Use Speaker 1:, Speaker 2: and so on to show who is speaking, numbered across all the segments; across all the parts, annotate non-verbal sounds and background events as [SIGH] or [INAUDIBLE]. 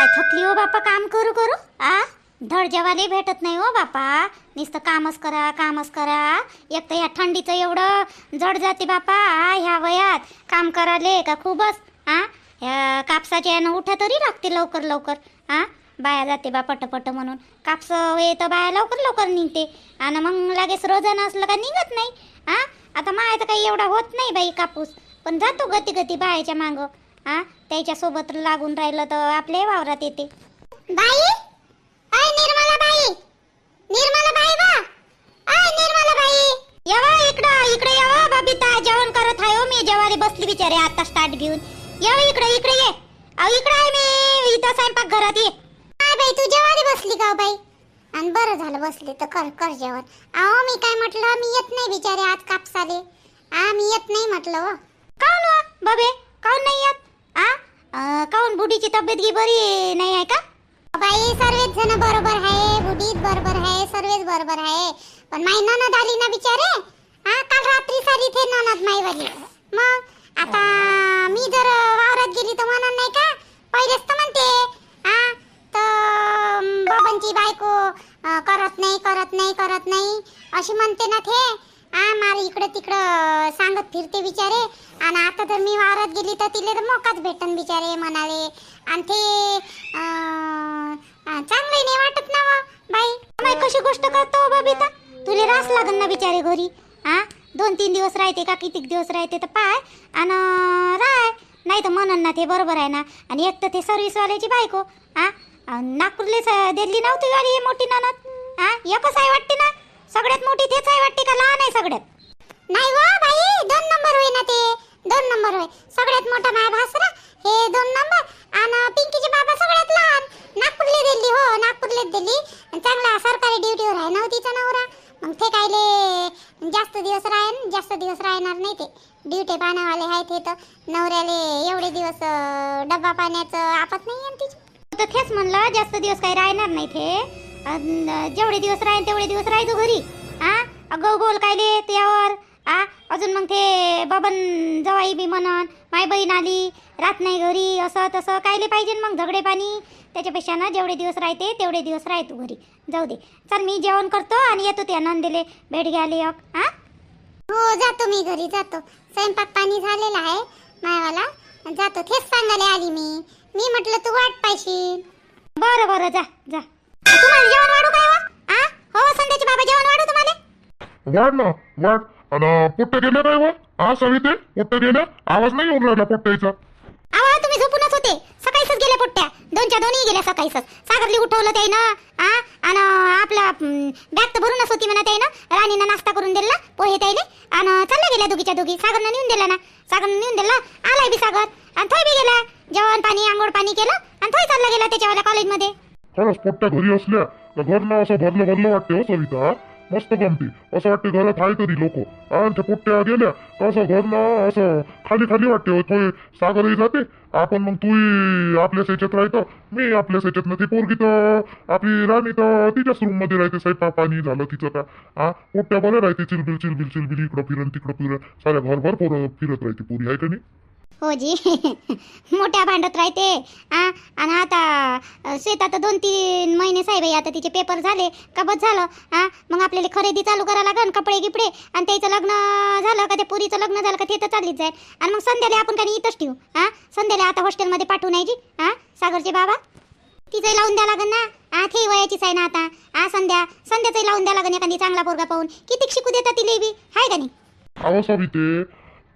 Speaker 1: काय थकली हो बापा काम करू करू? आ? धड जेवायला भेटत नाही हो बापा. नुसतं कामच करा कामच करा. एक तर ह्या थंडीचं एवढं जड जाते बापा. आ ह्या वयात काम कराले का खूपच. आ? ह्या कापसाच्या यानं उठा तरी लागते लवकर लवकर. आ? बाया जाते बा पटपट म्हणून. कापस हे तर बाया लवकर लवकर निघते. आणि मग लगेच रोजानं असलं का निघत नाही. आ? आता माया तर काही एवढा होत नाही बाई कापूस. पण जातो गती गती बायाच्या मागं. आ? त्याच्या सोबत लागून राहिलं तर आपल्या वावरात येते. बाई? अय निर्मला बाई. निर्मला बाई बा. अय निर्मला बाई. येवा इकडं इकडे येवा बबिता जेवण करत आहे हो मी. जेवारी बसली बिचारे आता स्टार्ट घेऊन. येवा इकडे इकडे ये. अहो इकडे आहे मी. इथं स्वयंपाक घरात ये. काय बाई तू जेवारी बसली का हो बाई? आणि बरं झालं बसली तर कर कर जेवण. अहो मी काय म्हटलं मी येत नाही बिचारे आज कापसाले. आ मी येत नाही म्हटलं हो. काऊन वा? बबे काऊन नाही येत? आ? काऊन बुडीची तब्येत गी बरी नाही आहे का? बाई सर्वच जण बरोबर आहे. बुडीत बरोबर आहे सर्वच बरोबर आहे. पण माई ननद आली ना बिचारे? हा काल रात्री सारी थे ननद माई वाली मग? आता मी जर वावरात गेली तर म्हणून नाही का? पहिलेच तर म्हणते. हा तर बाबांची बायको करत नाही करत नाही करत नाही. अशी म्हणते ना थे. आ मारे इकडे तिकडं सांगत फिरते बिचारे. आणि आता तर मी वावरात गेली तर तिले तर मोकाच भेटन बिचारे म्हणाले. आणि ते चांगले नाही वाटत ना व बाई. बाई कशी गोष्ट करतो बबिता तुले रास लागन ना बिचारे घरी. हा? दोन तीन दिवस राहते का? किती दिवस राहते तर पाय. आणि राय. नाही तर म्हणन ना ते बरोबर आहे ना. आणि एक तर ते सर्व्हिसवाल्याची बायको. हा? अन् नागपूरले दिल्ली नव्हती गाडी मोठी ननद. हा? एकच आहे वाटते ना. सगळ्यात मोठी तेच आहे वाटते का? लहान आहे सगळ्यात. नाही वा बाई दोन नंबर होय ना ते. दोन नंबर होय. सगळ्यात मोठा माय भासरा हे दोन नंबर. आणि पिंकीचे बाबा सगळ्यात लहान. नागपूरले दिल्ली हो नागपूरले दिल्ली. चांगला सरकारी ड्युटीवर आहे ना हो तिचा नवरा. मग ते कायले जास्त दिवस राहीन जास्त दिवस राहणार नाही ते. ड्युटी पाण्यावाले आहे ते तर. नवऱ्याले एवढे दिवस डब्बा पाण्याचं आपत नाही आहे तिची. तर तेच म्हणलं जास्त दिवस काही राहणार नाही ते. जेवढे दिवस राहीन तेवढे दिवस राहायचो घरी. आ? अगं बोल कायले त्यावर आ? अजून मग ते बबन जवाई बी म्हणन माय बहीण आली राहत नाही घरी असं तसं कायले पाहिजे मग झगडे पाणी. त्याच्यापेक्षा ना जेवढे दिवस राहते तेवढे दिवस राह तू घरी. जाऊ दे. चल मी जेवण करतो आणि येतो त्या नंदेले भेट घ्यायला एक हा हो जातो मी घरी जातो. स्वयंपाक पाणी झालेला आहे मायवाला. जातो. तेच सांगायला आली मी. मी म्हटलं तू वाट पाहिशील. बरं बरं जा जा. तुम्हाला जेवण वाढू काय वा आ? हो संध्याचे बाबा जेवण वाढू तुम्हाला?
Speaker 2: वाढ ना वाढ. आणि पोट्टे गेले काय वा हा सविते? पोट्टे गेले? आवाज नाही येऊन राहिला पोट्ट्याचा.
Speaker 1: आवा तुम्ही झोपूनच होते. सकाळीच गेल्या पोट्ट्या. दोनच्या दोन्ही गेल्या सकाळीच सागरली उठवलं त्यानं आ? आणि आपला बॅग तर भरूनच होती म्हणा त्यानं राणीनं नाश्ता करून दिला पोहे त्याले आणि चालल्या गेल्या दोघीच्या दोघी. सागरनं नेऊन दिला ना. सागरनं नेऊन दिला. आलाय बी सागर. आणि थोय बी गेला. जेवण पाणी आंघोळ पाणी केलं. आणि थोय चालला गेला त्याच्यावाल्या कॉलेजमध्ये.
Speaker 2: खरंच पोट्ट्या घरी असल्या तर घरनं असं भरलं भरलं वाटते हो सविता? मस्त गमती असं वाटते घरात आहे तरी लोक. आणि त्या पोट्ट्या गेल्या तर असं घरनं असं खाली खाली वाटते हो थोडे सागरही जाते. आपण मग तुही आपल्या याच्यात राहतं. मी आपल्याच याच्यात ती पोरगी तर आपली राणी तर तिच्याच रूममध्ये राहते. स्वयंपाक पाणी झालं तिचं का? हा पोट्ट्या बरं राहते. चिलबिल चिलबिल चिलबिल. इकडं फिरन तिकडं फिरन. साऱ्या घरभर पोरं फिरत राहते पुरी आहे का नाही?
Speaker 1: हो जी. [LAUGHS] मोठ्या भांडत राहते. आ आणि आता शेतात दोन तीन महिने साहेब आता तिचे पेपर झाले का बस झालं. हा मग आपल्याला खरेदी चालू करा लागन कपडे गिपडे. आणि त्याचं लग्न झालं का ते पुरीचं लग्न झालं का ते तर चाललीच जाईल. आणि मग संध्याला आपण काही इथंच ठेवू. हा संध्याला आता हॉस्टेलमध्ये पाठवून यायची हा सागरचे बाबा. तिचं लावून द्या लागन ना. आ थे वयाचीच आहे ना आता. हा संध्या संध्याचं लावून द्या लागन एखादी चांगला पोरगा पाहून. किती शिकू देतात तिले बी हाय का नाही?
Speaker 2: अहो सविते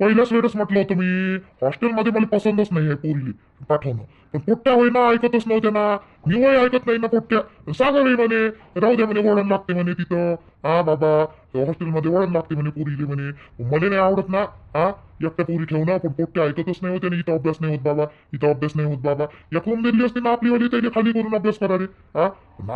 Speaker 2: पहिल्याच वेळेस म्हटलं होतं मी हॉस्टेलमध्ये मला पसंतच नाही आहे पोरीली. पाठवणं. पण पोट्ट्या होईना ऐकतच नव्हत्या ना. मी वय ऐकत नाही ना पोट्ट्या सागर म्हणे. राहू द्या म्हणे वळण लागते म्हणे तिथं. हा बाबा हॉस्टेलमध्ये वळण लागते म्हणे पोरीले म्हणे. मला नाही आवडत ना. हा एकट्या पोरी ठेवणं पण पोट्ट्या ऐकतच नाही होते ना इथं अभ्यास नाही होत बाबा. इथं अभ्यास नाही होत बाबा. एक रूम दिली असते ना आपली वाली खाली करून अभ्यास करारे हा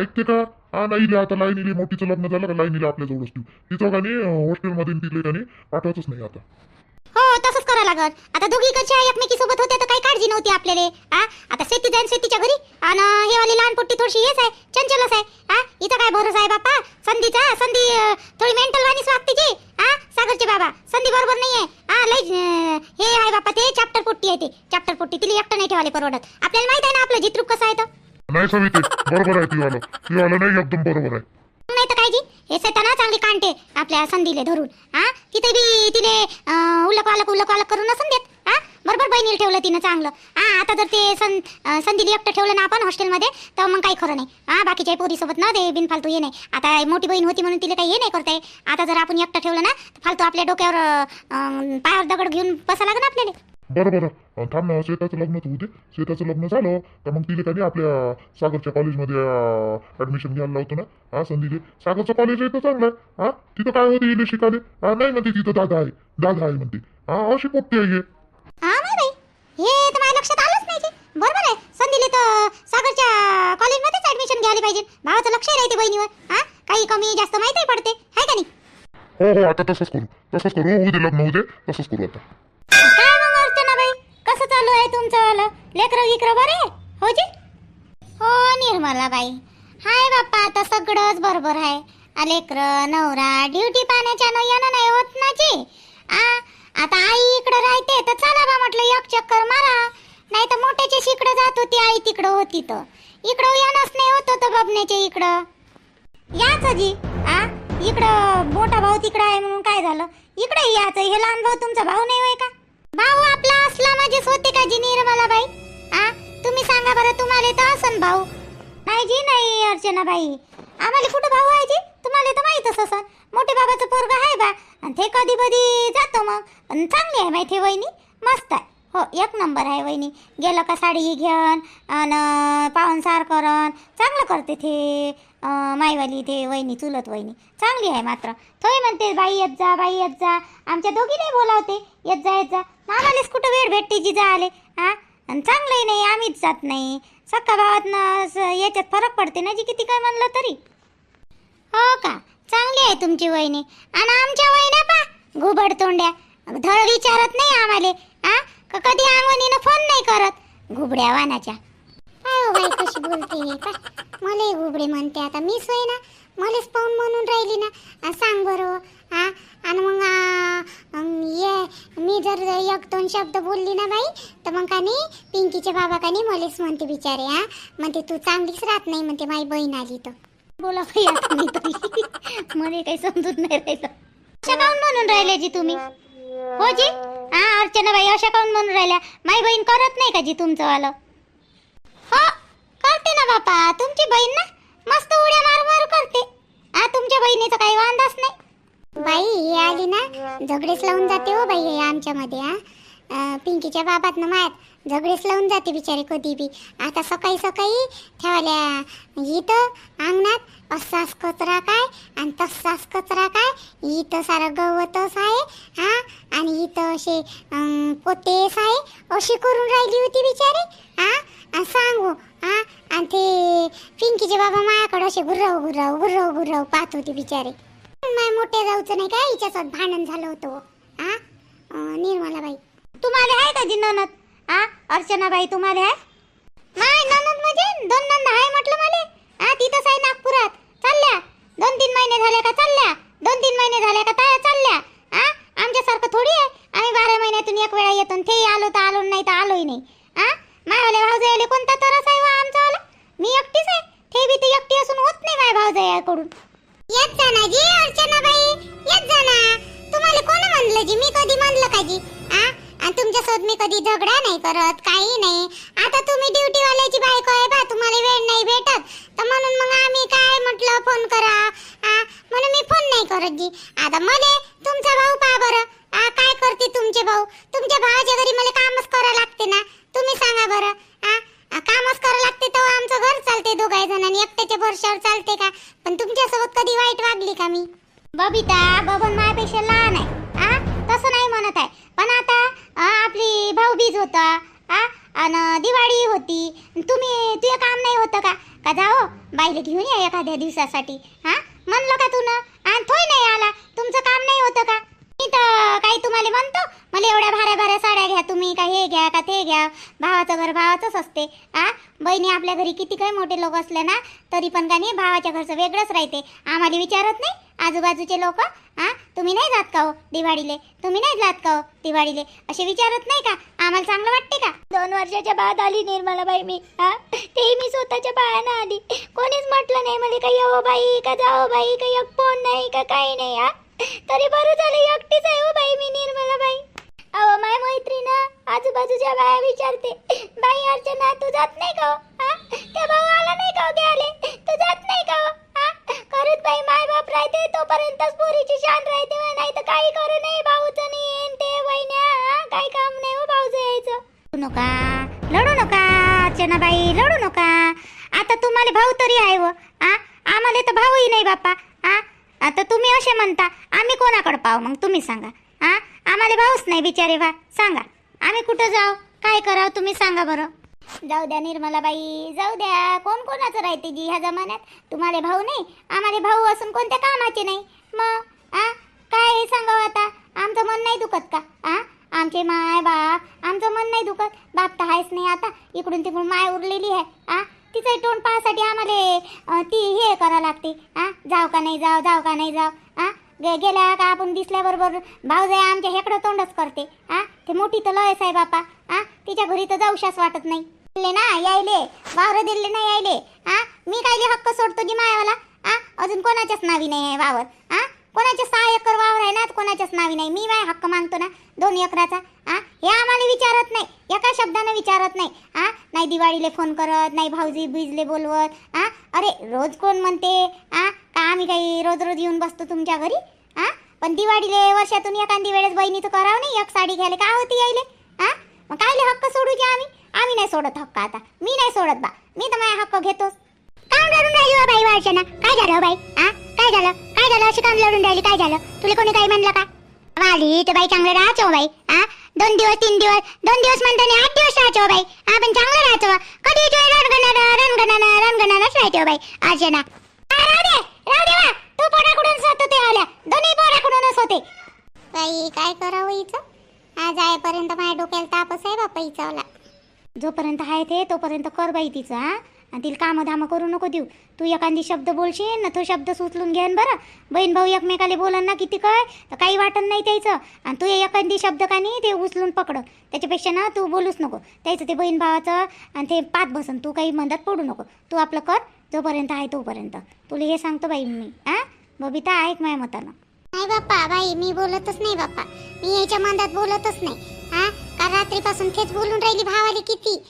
Speaker 2: ऐकते का? हा नाही आता लाईन इली मोठीचं लग्न झालं का? लाईन इली आपल्या जवळच ठेवू. का नाही हॉस्टेलमध्ये तिथले का नाही? पाठवतच नाही आता.
Speaker 1: हो तसंच करावं लागत आता दोघी कशा एकमेकी सोबत होत्या तर काही काळजी नव्हती आपल्याला आता शेती जाईन शेतीच्या घरी आणि हे वाली लहान पोट्टी थोडीशी हेच आहे चंचलच आहे इथं काय भरोसा आहे बापा संधीचा संधी थोडी मेंटल वाणीच वागते जी आ? सागरचे बाबा संधी बरोबर नाही आहे आ लय हे आहे बापा ते चॅप्टर पोट्टी आहे ते. चॅप्टर पोट्टी तिला एकटं नाही ठेवाले परवडत. आपल्याला माहीत आहे ना आपलं जित्रूप कसं आहे तर?
Speaker 2: नाही सविते बरोबर आहे तिवालं. तिवालं नाही एकदम बरोबर आहे.
Speaker 1: नाही तर काय जी? हे ना चांगली कांटे आपल्या संधीले धरून. हा तिथे बी तिने उलक वालक उलक वालक करून नसन देत. हा बरोबर बहिणीला ठेवलं तिनं चांगलं. हा आता जर ते सं अं, संधीला एकटं ठेवलं ना आपण हॉस्टेलमध्ये तर मग काही खरं नाही. हा बाकीच्या पोरीसोबत ना ते बिनफालतू ये नाही. आता मोठी बहीण होती म्हणून तिला काही हे नाही करताय आता जर आपण एकटं ठेवलं ना तर फालतू आपल्या डोक्यावर पायावर दगड घेऊन बसा लागेल आपल्याला.
Speaker 2: बरं बरं. थांब ना श्वेताचं लग्न तर होते. श्वेताचं लग्न झालं तर मग तिला काही आपल्या सागरच्या कॉलेजमध्ये ऍडमिशन घ्यायला लावतो ना. हा संधीले सागरचं कॉलेज आहे तर चांगलं आहे. हा तिथं काय होते इले शिकाले? हा नाही म्हणते तिथं दादा आहे. दादा आहे म्हणते. हा अशी पोट्टी आहे. हे.
Speaker 1: हा हे तर माझ्या लक्षात आलंच नाही जी. बरोबर आहे. संधीले तर सागरच्या कॉलेजमध्येच ऍडमिशन घ्यायला पाहिजे. भावाचं लक्ष राहते बहिणीवर. हा काही कमी जास्त माहिती पडते. आहे का नाही?
Speaker 2: हो हो आता तसंच करू. तसंच करू. होऊ दे लग्न दे. तसंच करू आता
Speaker 1: काय मग अर्चना बाई कसं चालू आहे तुमचं वालं लेकरं विकर बरे? हो जी? हो निर्मला बाई हाय बाप्पा आता सगळंच बरोबर आहे. लेकरं नवरा ड्युटी पाण्याच्या येणं नाही होत ना जी? आ आता आई इकडं राहते तर चला बा म्हटलं एक चक्कर मारा. नाही तर मोठ्याच्या शिकडं जात होती आई तिकडं होती तर. इकडं येणंच नाही होत होतं बबण्याच्या इकडं. याच जी. आ इकडं मोठा भाऊ तिकडं आहे म्हणून काय झालं? इकडे याच. हे लहान भाऊ तुमचा भाऊ नाही होय का? भाऊ असला माझे होते का जी निर्मला बाई आ? तुम्ही सांगा बरं तुम्हाला तर असन भाऊ? नाही जी नाही अर्चना बाई आम्हाला कुठं भाऊ आहे जी? तुम्हाला तर माहीतच असन. मोठे बाबाचं पोरग आहे बा. आणि ते कधी कधी जातो मग. पण चांगली आहे माहिती वहिनी. मस्त आहे. हो एक नंबर आहे वहिनी. गेलं का साडी घेऊन आणि पाहुणसार करण. चांगलं करते ते मायवाली ते वहिनी चुलत वहिनी. चांगली आहे मात्र. थोडी म्हणते बाई येत जा बाई येत जा. आमच्या दोघीलाही बोलावते. येत जा येत जा. आम्हालाच कुठं वेळ भेटते जी आले हां? आणि चांगलंही नाही आम्हीच जात नाही. सक्का भावातनं असं याच्यात फरक पडते ना जी किती काय म्हणलं तरी. हो का? चांगली आहे तुमची वहिनी. आणि आमच्या वहिन्या पा घुबड तोंड्या. धड विचारत नाही आम्हाला आ का कधी अंगवणीनं फोन नाही करत? घुबड्या वानाच्या. काय हो बाई कशी बोलते हे का मला घुबडे म्हणते आता. मीच होय ना मलाच पाहून म्हणून राहिली ना. आ, सांग बरं हा आणि मग आ, ये मी जर एक दोन शब्द बोलली ना बाई तर मग का नाही पिंकीचे बाबा का नाही मलाच म्हणते बिचारे हा म्हणते तू चांगलीच राहत नाही म्हणते माझी बहीण आली तर. बोला बाई आता मी तरी. मला काही समजून नाही राहिलं. म्हणून राहिले जी तुम्ही? हो जी? हा अर्चना बाई अशा काऊन म्हणून राहिल्या? माई बहीण करत नाही का जी तुमचं वालं हो करते ना बापा. तुमची बहीण ना मस्त उड्या मार मार करते. हा तुमच्या बहिणीचा काही वांदाच नाही. बाई ही आली ना झगडेच लावून जाते हो बाई हे आमच्यामध्ये हा. अं, पिंकीच्या बाबात ना मायात. झगडेच लावून जाते बिचारे कधी बी. आता सकाळी सकाळी ठेवल्या इथं अंगणात असाच कचरा काय आणि तसाच कचरा काय? इथं सारं गवतच आहे हा? आणि इथं असे पोतेस आहे अशी करून राहिली होती बिचारी हा? आणि सांगू हा? आणि ते पिंकीचे बाबा माझ्याकडे असे गुर्राव गुर्राव गुर्राव गुर्राव पाहत होते बिचारे. माय मोठे जाऊचं नाही का? हिच्यासोबत भांडण झालं होतं हो. हा. निर्मला बाई तुम्हाला आहे का जी ननद? हा अर्चना बाई तुम्हाला आहे माय ननद म्हणजे? दोन नंद आहे म्हटलं मला. हा तिथंच आहे नागपुरात. चालल्या. दोन तीन महिने झाले का चालल्या? दोन तीन महिने झाले का ताया चालल्या? हा आमच्यासारखं थोडी आहे. आम्ही बारा महिन्यातून एक वेळा येतो ते आलो तर आलो नाही तर आलोही नाही. हा मायवाले भाऊजाईले कोणता तरस आहे वा आमचा वाला? मी एकटीच आहे. ते बी ते एकटी असून होत नाही माय भाऊजाईकडून. येत जा ना जी अर्चना बाई येत जा ना. तुम्हाला कोण म्हणलं जी? मी कधी म्हणलं का जी? आ तुमच्यासोबत मी कधी झगडा नाही करत काही नाही. आता तुम्ही ड्युटी वाल्याची बायको आहे बा तुम्हाला वेळ नाही भेटत. तर म्हणून मग आम्ही काय म्हटलं फोन करा. म्हणून मी फोन नाही करत जी. आता मले तुमचा भाऊ पा बरं. आ काय करते तुमचे भाऊ? तुमच्या भावाच्या घरी मला कामच करावं लागते ना. तुम्ही सांगा बरं. कामच करावं लागते तर आमचं घर चालते दोघाही जणांनी. एकट्याच्या भरशावर चालते का? पण तुमच्यासोबत कधी वाईट वागली का मी? बबिता बबन माझ्यापेक्षा लहान आहे. आ तसं नाही म्हणत आहे. पण आता आपली भाऊबीज होता आ आणि दिवाळी होती. तुम्ही तुझं काम नाही होतं का? का जाओ बाईला घेऊन या एखाद्या दिवसासाठी हा? म्हणलं का तू ना आणि थोय नाही आला तुमचं काम नाही होतं का? मी तर काही तुम्हाला म्हणतो मला एवढ्या भाऱ्या भाऱ्या साड्या घ्या तुम्ही का हे घ्या का ते घ्या भावाचं घर भावाचंच असते. आ? बहिणी आपल्या घरी किती काही मोठे लोक असले ना तरी पण का नाही भावाच्या घरचं वेगळंच राहते. आम्हाला विचारत नाही आजूबाजूचे लोक हा तुम्ही नाही जात का हो दिवाळीले? तुम्ही नाही जात का हो दिवाळीले? असे विचारत नाही का? आम्हाला चांगलं वाटते का? दोन वर्षाच्या बाद आली निर्मलाबाई मी हा तेही मी स्वतःच्या पायानं आली. कोणीच म्हटलं नाही मला काही हो बाई का जाओ बाई का एक फोन नाही का काही नाही हा तरी बरं झालं एकटीच आहे हो बाई मी निर्मलाबाई अहो माय मैत्रीण आजूबाजूच्या बाया विचारते बाई अर्चना तू जात नाही का हो? हा? त्या भाऊ आला नाही का हो तू जात नाही का हो? करत हा? बाई माय बाप राहते तोपर्यंतच पोरीची शान राहते नाही तर काही करू नाही भाऊचं नाही येन ते वहिन्या काही काम नाही हो भाऊचं यायचं. लढू नका लढू नका अर्चनाबाई लढू नका. आता तुम्हाला भाऊ तरी आहे हो, व आम्हाला तर भाऊही नाही बाप्पा. आता तुम्ही असे म्हणता आम्ही कोणाकडे पाहू? मग तुम्ही सांगा. हा आम्हाला भाऊच नाही बिचारे बा. सांगा. आम्ही कुठं जाऊ? काय करावं तुम्ही सांगा बरं. जाऊ द्या निर्मलाबाई जाऊ द्या. कोण कोणाचं राहते जी ह्या जमान्यात? तुम्हाला भाऊ नाही. आम्हाला भाऊ असून कोणत्या कामाचे नाही. मग? आ? काय हे सांगावं आता? आमचं मन नाही दुखत का? आ? आमचे माय बाप आमचं मन नाही दुखत. बाप तर आहेच नाही आता. इकडून तिकडून माय उरलेली आहे. आ? तिचं तोंड पाहासाठी आम्हाला ती हे करावं लागते. आ जाऊ का नाही जाव जाऊ का नाही जाऊ? आ गे- गेल्या का आपण दिसल्याबरोबर भाऊजाई आमच्या हेकडं तोंडच करते. आ ते मोठी तर लयच आहे बापा. आ तिच्या घरी तर जाऊशाच वाटत नाही. दिले ना यायले. वावर दिले ना यायले. आ मी काय हक्क सोडतो की मायावाला? आ अजून कोणाच्याच नावी नाही आहे वावर. हा? कोणाचे सहा एकर वावर आहे ना तर कोणाच्याच नावी नाही. मी माय हक्क मागतो ना दोन एकराचा. आ? हे आम्हाला विचारत नाही. एका शब्दानं विचारत नाही. आ? नाही दिवाळीले फोन करत नाही भाऊजी बिजले बोलवत. आ? अरे रोज कोण म्हणते? आ? का आम्ही काही रोज रोज येऊन बसतो तुमच्या घरी? आ? पण दिवाळीले वर्षातून एखादी वेळेस बहिणीचं करावं नाही? एक साडी घ्यायला का होती यायले? आ? मग कायले हक्क सोडूचे आम्ही? आम्ही नाही सोडत हक्क आता. मी नाही सोडत बा. मी तर माझ्या हक्क घेतोच. काम लढून राहिली हो बाई वर्षाना काय झालं हो बाई? आ? काय झालं? काय झालं? अशी काम लढून राहिली. काय झालं? तुला कोणी काही म्हणलं का? वाली तर बाई चांगलं राहायचं हो बाई. आ? दोन दिवस तीन दिवस. दोन दिवस म्हणतो नाही आठ दिवस राहायचं हो बाई. आ पण चांगलं राहायचं हो. कधी रणगणानं रणगणानं रणगणानच राहायचं हो बाई. अर्चना आ, राहू दे. राहू दे वा तू पोटाकडूनच होत ते आल्या. दोन्ही पोटाकडूनच होते बाई काय करावं हिचं आज आयपर्यंत माझ्या डोक्याला तापच आहे बापा हिचावला जोपर्यंत आहे ते तोपर्यंत कर बाई तिचं हा तिला कामं धामं करू नको देऊ. तू एखादी शब्द बोलशील ना तो शब्द सुचलून घेन बरं. बहीण भाऊ एकमेकाला बोलन ना किती काय तर काही वाटत नाही त्याचं. आणि तू एखादी शब्द का नाही ते उचलून पकड. त्याच्यापेक्षा ना तू बोलूच नको. त्याचं ते बहीण भावाचं आणि ते पात बसन तू काही मंदात पडू नको. तू आपलं कर जोपर्यंत आहे तोपर्यंत. तुला हे सांगतो बाई मी हा बबिता ऐक माझ्या मतानं. नाही बाप्पा बाई मी बोलतच नाही बाप्पा. मी याच्या मंदात बोलतच नाही हा काल रात्रीपासून तेच बोलून राहिली भावाली किती.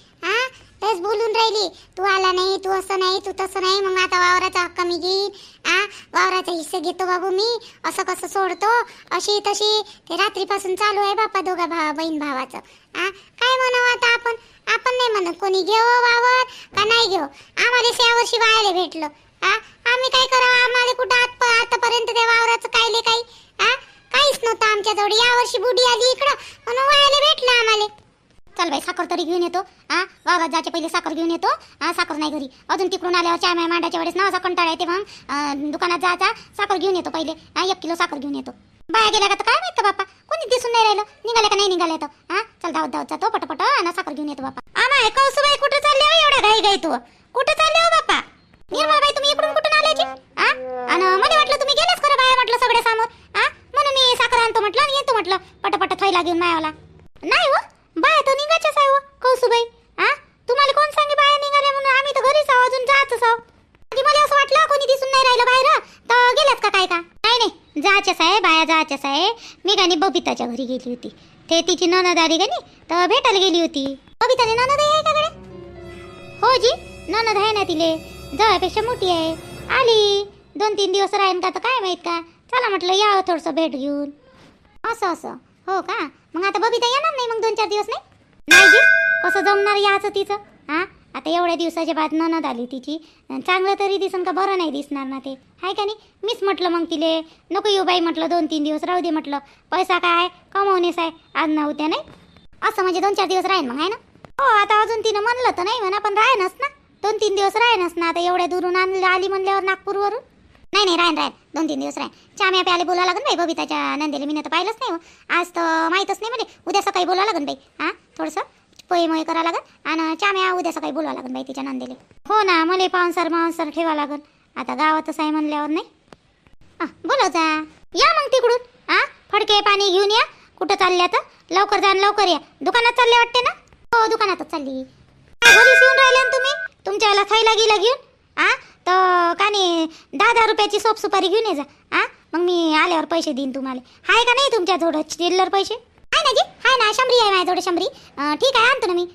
Speaker 1: तेच बोलून राहिली तू आला नाही तू असं नाही तू तसं नाही मग आता वावराचा हक्क मी घेईन. आ वावराचा हिस्से घेतो बाबू मी असं कसं सोडतो? अशी तशी ते रात्रीपासून चालू आहे बापा दोघा भावा बहीण भावाचं. आ काय म्हणावं आता आपण? आपण नाही म्हणत कोणी घेऊ हो वावर का नाही घेऊ आम्हाला या वर्षी वायाला भेटलं. आ आम्ही काय करावं? आम्हाला कुठं आत आतापर्यंत त्या वावराचं कायले काही? आ काहीच नव्हतं आमच्याजवळ. या वर्षी बुडी आली इकडं म्हणून वायाला भेटलं आम्हाला. चल बाई साखर तरी घेऊन येतो. वावरात जायच्या पहिले साखर घेऊन येतो. साखर नाही घरी. अजून तिकडून आल्यावर चाय माय मांडाच्या वेळेस नावाचा कंटाळा येते मग. दुकानात जायचा साखर घेऊन येतो पहिले. एक किलो साखर घेऊन येतो. बाया गेल्या का तर काय माहीत बापा कोणी दिसून नाही राहिलं. निघाले का नाही निघाले तर? हा चल धावत धावत जातो पटपट आणि साखर घेऊन येतो बापा आमाय कौसुबाई कुठं चालले हो एवढ्या घाई घाई तू? कुठं चालले हो बापा निर्मळबाई तुम्ही इकडून कुठून आल्याची? हा आणि मला वाटलं तुम्ही गेलेच खरं बाया म्हटलं सगळ्या समोर. हा म्हणून मी साखर आणतो म्हटलं आणि येतो म्हटलं. पटपट थैला घेऊन मायावाला. नाही हो बाया तो निघायच्याच आहे हो कौसुबाई. तुम्हाला कोण सांगे बाया निघाल्या म्हणून? आम्ही तर घरीच आहो अजून जातच आहो. आधी मला असं वाटलं कोणी दिसून नाही राहिलं बाहेर तर गेल्यात का काय का? नाही नाही. जायच्याच आहे बाया जायच्याच आहे मी गाणी बबिताच्या घरी गेली होती. ते तिची ननदारी आली गाणी तर भेटायला गेली होती. बबिताने ननद आहे का हो जी ननद आहे ना तिले. जवळपेक्षा मोठी आहे. आली. दोन तीन दिवस राहीन का तर काय माहीत का? चला म्हटलं यावं हो थोडंसं भेट घेऊन. असं असं. हो का? मग आता बबिता येणार नाही मग दोन चार दिवस नाही? नाही जी. कसं जमणार याचं तिचं? हां? आता एवढ्या दिवसाच्या बाद ननद आली तिची. चांगलं तरी दिसन का बरं नाही दिसणार ना ते? आहे का नाही? मीच म्हटलं मग तिले. नको येऊ बाई म्हटलं दोन तीन दिवस राहू दे म्हटलं. पैसा काय? कमवणेच आहे. आज ना उद्या नाही. असं म्हणजे दोन चार दिवस राहीन मग आहे ना? हो आता अजून तिनं म्हणलं तर नाही म्हणा पण राहीनच ना. दोन तीन दिवस राहीनच ना. आता एवढ्या दुरून आणलं आली म्हणल्यावर नागपूरवरून. नाही नाही राहीन राहीन. दोन तीन दिवस राहीन. चाम्या प्याले बोलावं लागेल बाई बबिताच्या नंदेला. मी तर पाहिलंच नाही हो. आज तर माहीतच नाही म्हणजे उद्या सकाळी बोलावं लागेल बाई. हां? थोडंसं. पोहे मोहे करावं लागेल आणि चाम्या उद्या सकाळी बोलावं लागन बाई तिच्या नंदेले. हो ना मला पाहुणसार मावसर ठेवावं लागेल आता गावातच आहे म्हणल्यावर नाही. हा, बोलवजा या मग तिकडून. हा फडके पाणी घेऊन या. कुठं चालले तर? लवकर जा लवकर या. दुकानात चालले वाटते ना? हो दुकानातच चालली. घरीच येऊन राहिले ना तुम्ही? तुमच्या वेळेला थैला गेला घेऊन? हा तर का नाही दहा दहा रुपयाची सोप सुपारी घेऊन ये जा. हा मग मी आल्यावर पैसे देईन तुम्हाला. आहे का नाही तुमच्या जोड? चिल्लर पैसे? ना जी ना शंभरी आहे माझ्याजवळ शंभरी. ठीक आहे आणतो ना मी.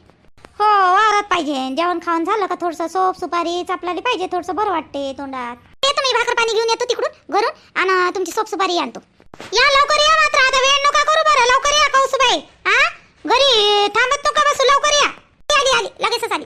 Speaker 1: हो वावरात पाहिजे. जेवण खाऊन झालं का थोडंसं सोप सुपारी चापलाली पाहिजे थोडंसं बरं वाटते तोंडात. येतो मी भाकर पाणी घेऊन येतो तिकडून घरून आणि तुमची सोप सुपारी आणतो. या लवकर या मात्र आता वेळ नका करू बरं. लवकर या कौसुबाई. हा घरी थांबत नका बसू लवकर या. आली आली. लगेचच आली.